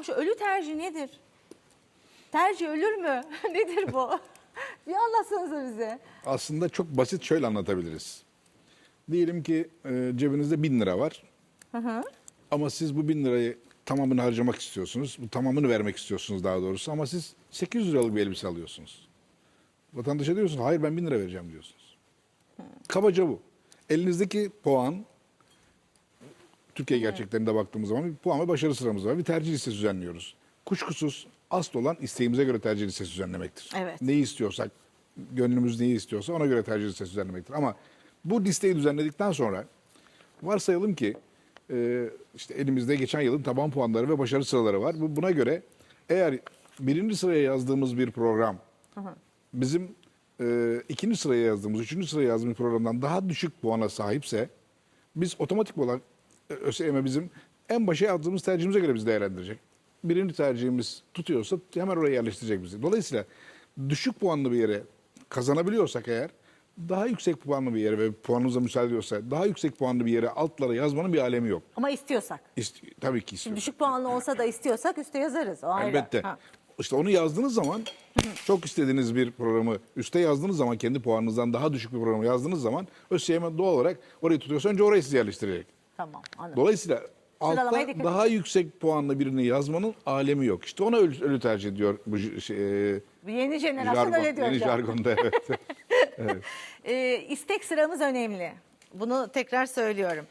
Hocam şu ölü tercih nedir? Tercih ölür mü? nedir bu? bir anlatsanıza bize. Aslında çok basit şöyle anlatabiliriz. Diyelim ki e, cebinizde bin lira var. Ama siz bu bin lirayı tamamını harcamak istiyorsunuz. Bu tamamını vermek istiyorsunuz daha doğrusu. Ama siz 800 liralık bir elbise alıyorsunuz. Vatandaşa diyorsunuz hayır ben bin lira vereceğim diyorsunuz. Kabaca bu. Elinizdeki puan Türkiye gerçeklerinde baktığımız zaman bir puan ve başarı sıramız var. Bir tercih listesi düzenliyoruz. Kuşkusuz asıl olan isteğimize göre tercih listesi düzenlemektir. Evet. Neyi istiyorsak, gönlümüz neyi istiyorsa ona göre tercih listesi düzenlemektir. Ama bu listeyi düzenledikten sonra varsayalım ki e, işte elimizde geçen yılın taban puanları ve başarı sıraları var. Bu- Buna göre eğer birinci sıraya yazdığımız bir program bizim e, ikinci sıraya yazdığımız, üçüncü sıraya yazdığımız programdan daha düşük puana sahipse biz otomatik olarak ÖSYM bizim en başa yazdığımız tercihimize göre bizi değerlendirecek. Birinci tercihimiz tutuyorsa hemen oraya yerleştirecek bizi. Dolayısıyla düşük puanlı bir yere kazanabiliyorsak eğer daha yüksek puanlı bir yere ve puanımıza müsaade ediyorsa daha yüksek puanlı bir yere altlara yazmanın bir alemi yok. Ama istiyorsak. İst- tabii ki istiyorum. Düşük puanlı olsa da istiyorsak üste yazarız. O ayrı. Elbette. Ha. İşte onu yazdığınız zaman çok istediğiniz bir programı üste yazdığınız zaman kendi puanınızdan daha düşük bir programı yazdığınız zaman ÖSYM doğal olarak orayı tutuyorsa önce orayı size yerleştirecek. Tamam anladım. Dolayısıyla Sıralamaya altta dikkat daha yüksek puanlı birini yazmanın alemi yok. İşte ona ölü, ölü tercih ediyor bu j- şey, e, yeni jenerasyon jargon, öyle diyor yeni hocam. jargonda evet. Ee, istek sıramız önemli. Bunu tekrar söylüyorum.